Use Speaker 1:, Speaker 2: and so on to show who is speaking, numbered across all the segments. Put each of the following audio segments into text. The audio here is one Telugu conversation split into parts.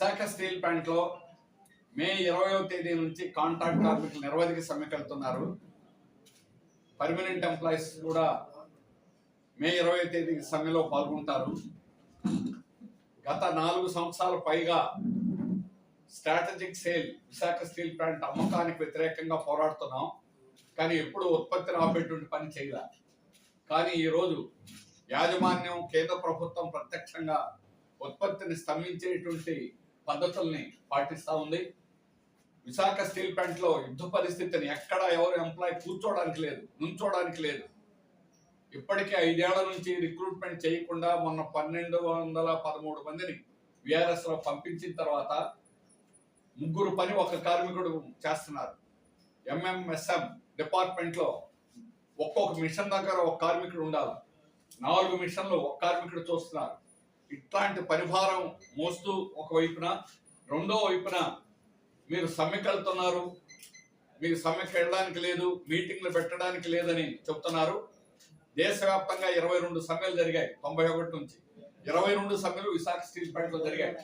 Speaker 1: విశాఖ స్టీల్ ప్లాంట్లో మే ఇరవయో తేదీ నుంచి కాంట్రాక్ట్ కార్మికులు నిరవధిక సమ్మెకెళ్తున్నారు పర్మనెంట్ ఎంప్లాయీస్ కూడా మే ఇరవై తేదీ సమ్మెలో పాల్గొంటారు. గత నాలుగు సంవత్సరాల పైగా strategic sale Visakha steel plant అమ్మకానికి వ్యతిరేకంగా పోరాడుతున్నాం. కానీ ఎప్పుడు ఉత్పత్తిని ఆపేటువంటి పని చేయలే. కానీ ఈరోజు యాజమాన్యం కేంద్ర ప్రభుత్వం ప్రత్యక్షంగా ఉత్పత్తిని స్తంభించేటువంటి పద్ధతుల్ని పాటిస్తూ ఉంది. విశాఖ స్టీల్ ప్లాంట్లో యుద్ధ పరిస్థితిని ఎక్కడ ఎవరు ఎంప్లాయ్ కూర్చోవడానికి లేదు నుంచోడానికి లేదు. ఇప్పటికే ఐదేళ్ళ నుంచి రిక్రూట్మెంట్ చేయకుండా మొన్న పన్నెండు వందల పదమూడు మందిని విఆర్ఎస్లో పంపించిన తర్వాత ముగ్గురు పని ఒక కార్మికుడు చేస్తున్నారు. ఎంఎంఎస్ఎం డిపార్ట్మెంట్లో ఒక్కొక్క మిషన్ దగ్గర ఒక కార్మికుడు ఉండాలి. నాలుగు మిషన్లు ఒక కార్మికుడు చూస్తున్నారు. ఇట్లాంటి పరిభారం మోస్తూ ఒక వైపున రెండో వైపున మీరు సమ్మెకెళ్తున్నారు. మీకు సమ్మెకి వెళ్ళడానికి లేదు మీటింగ్లు పెట్టడానికి లేదని చెప్తున్నారు. దేశవ్యాప్తంగా ఇరవై రెండు సమ్మెలు జరిగాయి తొంభై ఒకటి నుంచి. ఇరవై రెండు సమ్మెలు విశాఖ స్టీల్ ప్లాంట్లో జరిగాయి.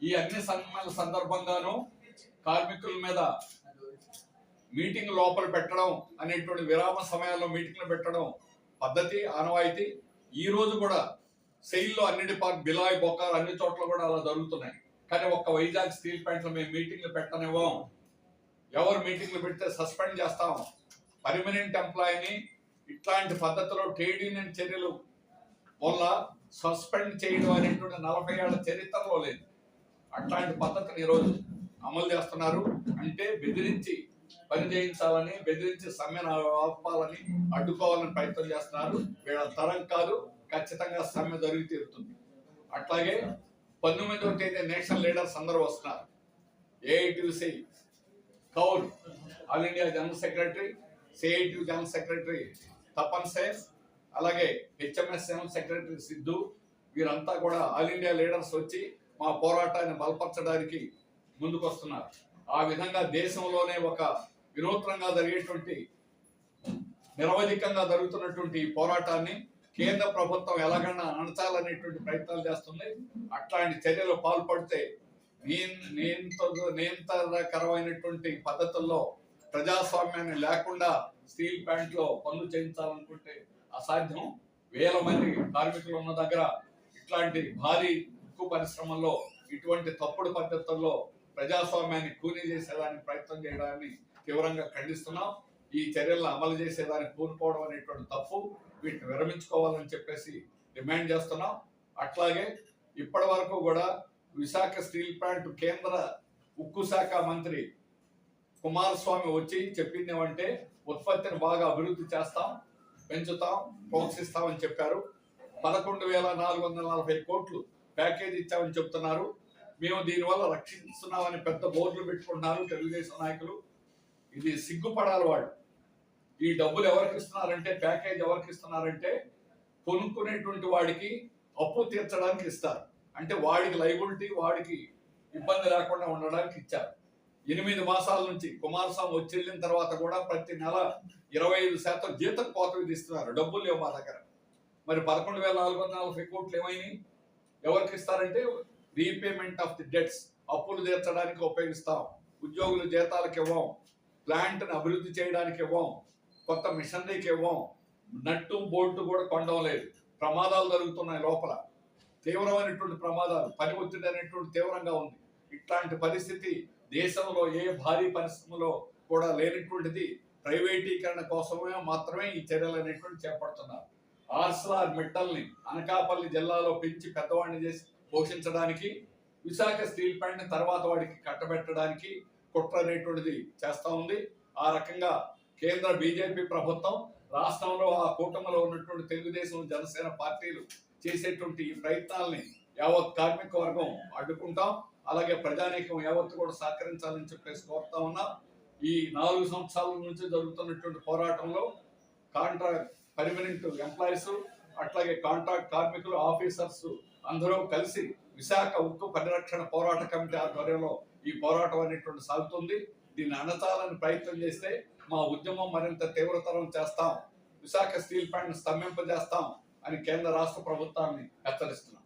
Speaker 1: ఈ అన్ని సమ్మెల సందర్భంగానూ కార్మికుల మీద మీటింగ్ లోపల పెట్టడం అనేటువంటి విరామ సమయాల్లో మీటింగ్లు పెట్టడం పద్ధతి ఆనవాయితీ ఈ రోజు కూడా సెయిల్లో అన్ని డిపార్ట్ బిలాయ్ బొకార్ అన్ని చోట్ల కూడా అలా జరుగుతున్నాయి. కానీ ఒక్క వైజాగ్ స్టీల్ ప్లాంట్లో మేము మీటింగ్లు పెట్టనివ్వం. ఎవరు మీటింగ్లు పెడితే సస్పెండ్ చేస్తాం. పర్మనెంట్ ఎంప్లాయీని ఇట్లాంటి పద్ధతిలో ట్రేడ్ యూనియన్ చర్యలు వల్ల సస్పెండ్ చేయడం అనేటువంటి నలభై ఏళ్ళ చరిత్రలో లేదు. అట్లాంటి పద్ధతిని ఈరోజు అమలు చేస్తున్నారు. అంటే బెదిరించి పని చేయించాలని బెదిరించి సమ్మెను ఆపాలని అడ్డుకోవాలని ప్రయత్నం చేస్తున్నారు. వీళ్ళ తరం కాదు. ఖచ్చితంగా సమ్మె జరిగి తీరుతుంది. అట్లాగే పంతొమ్మిదవ తేదీ నేషనల్ లీడర్స్ అందరూ వస్తున్నారు. AITC Kaur all India general secretary CIT general secretary Tapan Sen అలాగే హెచ్ఎంఎస్ జనరల్ సెక్రటరీ సిద్ధు వీరంతా కూడా ఆల్ ఇండియా లీడర్స్ వచ్చి మా పోరాటాన్ని బలపరచడానికి ముందుకొస్తున్నారు. ఆ విధంగా దేశంలోనే ఒక వినూత్నంగా జరిగేటువంటి నిరవధికంగా జరుగుతున్నటువంటి ఈ పోరాటాన్ని కేంద్ర ప్రభుత్వం ఎలాగైనా అణచాలనేటువంటి ప్రయత్నాలు చేస్తుంది. అట్లాంటి చర్యలు పాల్పడితే నియంత్రకరమైనటువంటి పద్ధతుల్లో ప్రజాస్వామ్యాన్ని లేకుండా స్టీల్ ప్లాంట్లో పనులు చేయించాలనుకుంటే అసాధ్యం. వేల మంది కార్మికులు ఉన్న దగ్గర ఇట్లాంటి భారీ ఉక్కు పరిశ్రమల్లో ఇటువంటి తప్పుడు పద్ధతుల్లో ప్రజాస్వామ్యాన్ని కూలీ చేసేదానికి ప్రయత్నం చేయడాన్ని తీవ్రంగా ఖండిస్తున్నాం. ఈ చర్యలను అమలు చేసేదానికి పూనుకోవడం అనేటువంటి తప్పు. వీటిని విరమించుకోవాలని చెప్పేసి డిమాండ్ చేస్తున్నాం. అట్లాగే ఇప్పటి వరకు కూడా విశాఖ స్టీల్ ప్లాంట్ కేంద్ర ఉక్కు శాఖ మంత్రి కుమారస్వామి వచ్చి చెప్పింది ఏమంటే ఉత్పత్తిని బాగా అభివృద్ధి చేస్తాం పెంచుతాం ప్రోత్సహిస్తామని చెప్పారు. పదకొండు వేల నాలుగు వందల నలభై కోట్లు ప్యాకేజ్ ఇచ్చామని చెప్తున్నారు. మేము దీనివల్ల రక్షిస్తున్నామని పెద్ద బోర్డులు పెట్టుకుంటున్నారు తెలుగుదేశం నాయకులు. ఇది సిగ్గుపడాలి వాళ్ళు. ఈ డబ్బులు ఎవరికి ఇస్తున్నారంటే ప్యాకేజ్ ఎవరికి ఇస్తున్నారంటే కొనుక్కునేటువంటి వాడికి అప్పు తీర్చడానికి ఇస్తారు. అంటే వాడికి లైబిలిటీ వాడికి ఇబ్బంది లేకుండా ఉండడానికి ఇచ్చారు. ఎనిమిది మాసాల నుంచి కుమారస్వామి వచ్చి వెళ్ళిన తర్వాత కూడా ప్రతి నెల ఇరవై ఐదు శాతం జీతం కోత విధిస్తున్నారు డబ్బులు లేవు మా దగ్గర. మరి పదకొండు వేల నాలుగు వందల నలభై కోట్లు ఏమైనాయి? ఎవరికి ఇస్తారంటే రీపేమెంట్ ఆఫ్ ది డెట్స్ అప్పులు తీర్చడానికి ఉపయోగిస్తాం. ఉద్యోగులు జీతాలకు ఇవ్వం. ప్లాంట్ని అభివృద్ధి చేయడానికి ఇవ్వం. కొత్త మిషనరీకి ఇవ్వం. నట్టు బోల్ట్ కూడా కొండం లేదు. ప్రమాదాలు జరుగుతున్నాయి లోపల. తీవ్రమైనటువంటి ప్రమాదాలు పని ఒత్తిడి అనేటువంటి తీవ్రంగా ఉంది. ఇట్లాంటి పరిస్థితి దేశంలో ఏ భారీ పరిశ్రమలో కూడా లేనటువంటిది ప్రైవేటీకరణ కోసమే మాత్రమే ఈ చర్యలు అనేటువంటి చేపడుతున్నారు. ఆర్సలార్ మిట్టల్ని అనకాపల్లి జిల్లాలో పెంచి పెద్దవాడిని చేసి పోషించడానికి విశాఖ స్టీల్ ప్లాంట్ని తర్వాత వాడికి కట్టబెట్టడానికి కుట్ర అనేటువంటిది చేస్తూ ఉంది. ఆ రకంగా కేంద్ర బీజేపీ ప్రభుత్వం రాష్ట్రంలో ఆ కూటమిలో ఉన్నటువంటి తెలుగుదేశం జనసేన పార్టీలు చేసేటువంటి ఈ ప్రయత్నాల్ని యావత్ కార్మిక వర్గం అడ్డుకుంటాం. అలాగే ప్రజానీకం యావత్తు కూడా సహకరించాలని చెప్పేసి కోరుతా ఉన్నాం. ఈ నాలుగు సంవత్సరాల నుంచి జరుగుతున్నటువంటి పోరాటంలో కాంట్రాక్ట్ పర్మనెంట్ ఎంప్లాయీస్ అట్లాగే కాంట్రాక్ట్ కార్మికులు ఆఫీసర్స్ అందరూ కలిసి విశాఖ ఉక్కు పరిరక్షణ పోరాట కమిటీ ఆధ్వర్యంలో ఈ పోరాటం అనేటువంటి సాగుతుంది. దీన్ని అణచాలని ప్రయత్నం చేస్తే మా ఉద్యమం మరింత తీవ్రతరం చేస్తాం. విశాఖ స్టీల్ ప్లాంట్ స్తంభింపజేస్తాం అని కేంద్ర రాష్ట్ర ప్రభుత్వాన్ని హెచ్చరిస్తున్నాం.